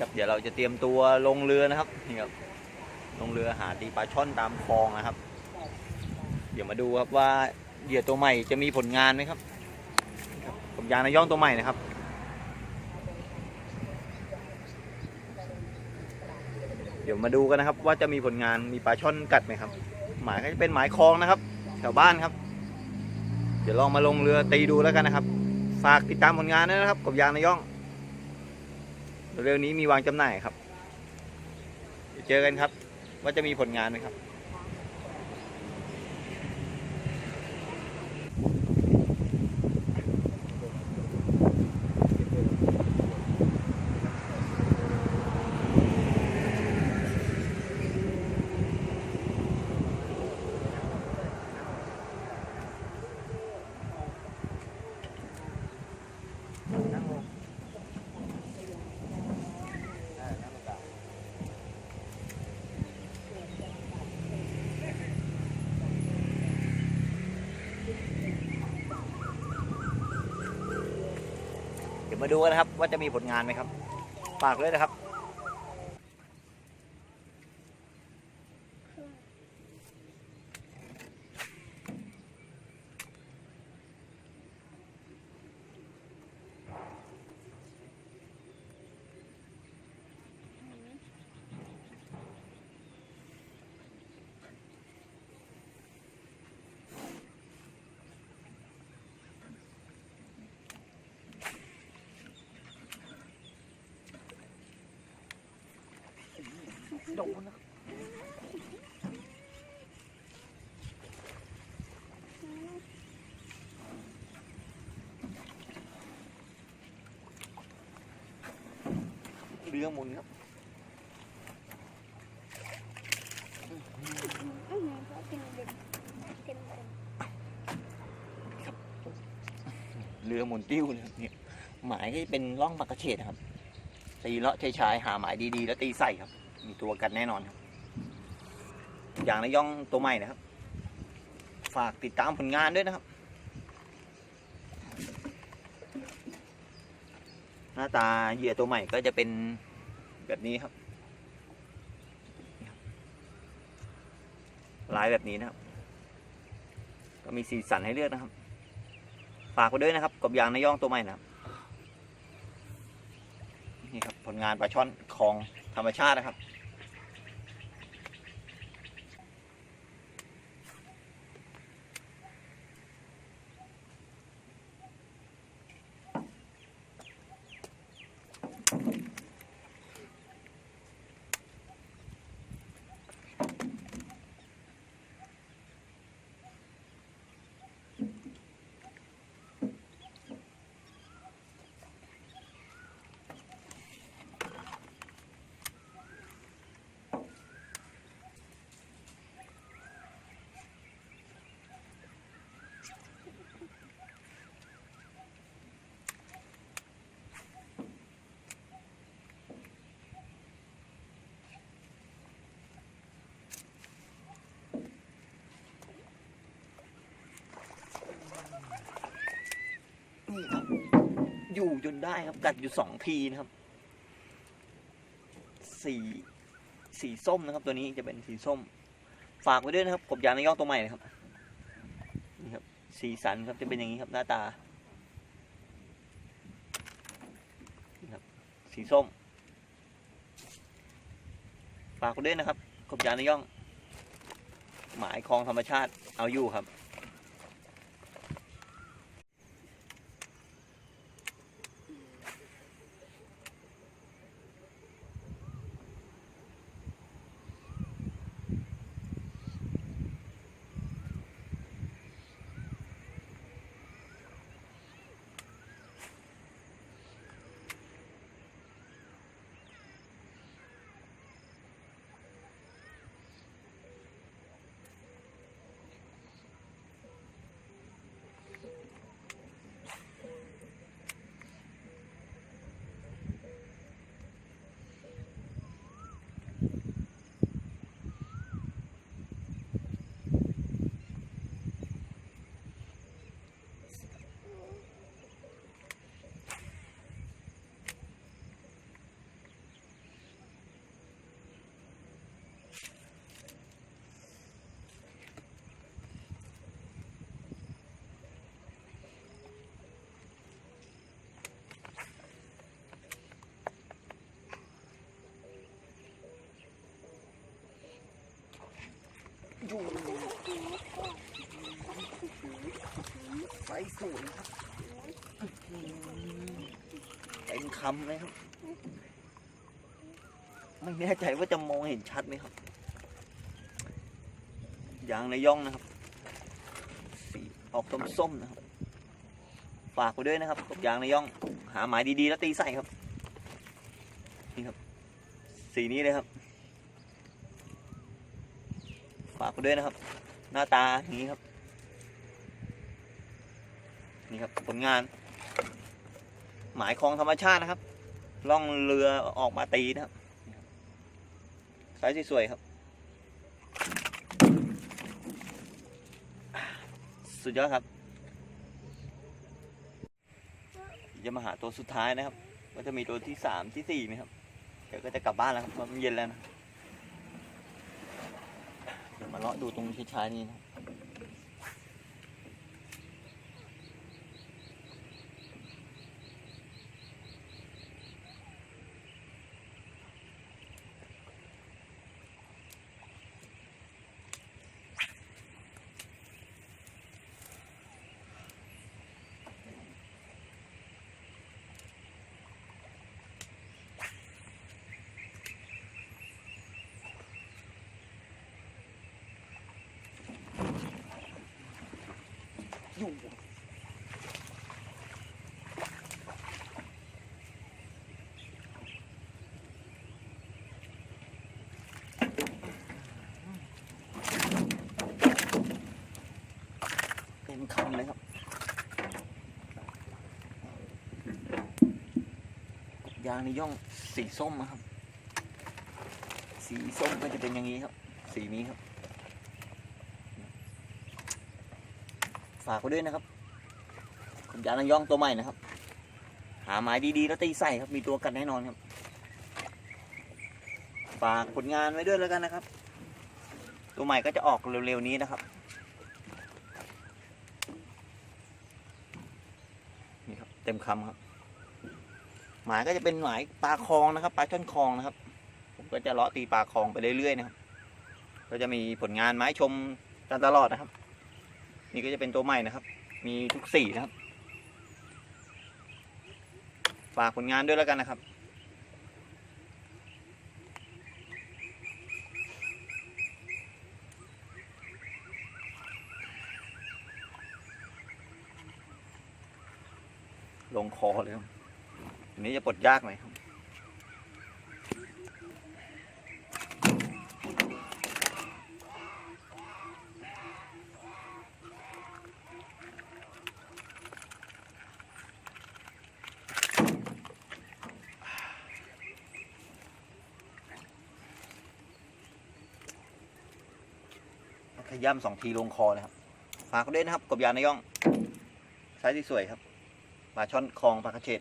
ครับเดี๋ยวเราจะเตรียมตัวลงเรือนะครับนี่ครับลงเรือหาตีปลาช่อนตามคลองนะครับ เดี๋ยวมาดูครับว่าเหยื่อตัวใหม่จะมีผลงานไหมครับครับผมยางนายย่องตัวใหม่นะครับเดี๋ยวมาดูกันนะครับว่าจะมีผลงานมีปลาช่อนกัดไหมครับ หมายก็จะเป็นหมายคลองนะครับ แถวบ้านครับ เดี๋ยวลองมาลงเรือตีดูแล้วกันนะครับ ฝากติดตามผลงานด้วยนะครับกบยางนายย่อง เร็วๆนี้มีวางจำหน่ายครับเดี๋ยวเจอกันครับ ว่าจะมีผลงานไหมครับ มาดูกันนะครับ ว่าจะมีผลงานไหมครับ ฝากเลยนะครับ โดนนะเรือหมุนครับเรือหมุนติ้วเนี่ยหมายก็จะเป็นร่องปากกระเฉดครับตีเลาะชายชายหาหมายดีๆ แล้วตีใส่ครับ มีตัวกันแน่นอนครับอย่างนายย่องตัวใหม่นะครับ ฝากติดตามผลงานด้วยนะครับ หน้าตาเหยื่อตัวใหม่ก็จะเป็นแบบนี้ครับ ลายแบบนี้นะครับ ก็มีสีสันให้เลือกนะครับ ฝากไว้ด้วยนะครับกับยางนายย่องตัวใหม่นะครับ นี่ครับผลงานปลาช่อนของ ธรรมชาตินะครับ นี่ครับ อยู่จนได้ครับกัดอยู่สองทีนะครับ สีสีส้มนะครับ ตัวนี้จะเป็นสีส้ม ฝากไว้ด้วยนะครับกบยางนายย่องตัวใหม่นะครับนี่ครับ สีสันครับจะเป็นอย่างนี้ครับหน้าตาครับสีส้ม ฝากไว้ด้วยนะครับกบยางนายย่องหมายคลองธรรมชาติเอาอยู่ครับ อยู่ไฟสวยครับเต็มคำเลยครับ ไม่แน่ใจว่าจะมองเห็นชัดไหมครับยางในย่องนะครับ สีออกส้มๆนะครับ ฝากไปด้วยนะครับกบยางในย่อง หาหมายดีๆแล้วตีใส่ครับ นี่ครับ สีนี้เลยครับ ฝากด้วยนะครับ หน้าตาอย่างนี้ครับ นี่ครับผลงาน หมายของธรรมชาตินะครับ ล่องเรือออกมาตีนะครับไซส์สวยๆครับ สุดยอดครับจะมาหาตัวสุดท้ายนะครับ ก็จะมีตัวที่สามที่สี่นะครับ เดี๋ยวก็จะกลับบ้านแล้วครับเพราะมันเย็นแล้วนะเดี๋ยวมาเลาะดูตรงช้ายนี่นะ อยู่เต็มคำเลยครับยางในย่องสีส้มนะครับ สีส้มก็จะเป็นอย่างนี้ครับ สีนี้ครับ ฝากไว้ด้วยนะครับผมยางในย่องตัวใหม่นะครับ หาไม้ดีๆแล้วตีใส่ครับมีตัวกันแน่นอนครับฝากผลงานไว้ด้วยแล้วกันนะครับ ตัวใหม่ก็จะออกเร็วๆนี้นะครับนี่ครับ เต็มคำครับ หมายก็จะเป็นหมายปลาคลองนะครับปลาช่อนคลองนะครับผมก็จะเลาะตีปลาคลองไปเรื่อยๆนะครับ ก็จะมีผลงานไม้ชมกันตลอดนะครับ นี่ก็จะเป็นตัวใหม่นะครับ มีทุกสีนะครับ ฝากผลงานด้วยแล้วกันนะครับลงคอเลยครับอันนี้จะปลดยากไหมครับ ย่ำสองทีลงคอเลยครับฝากด้วยนะครับกบยานในย่องไซส์ที่สวยครับปลาช่อนคลองปลากระเฉด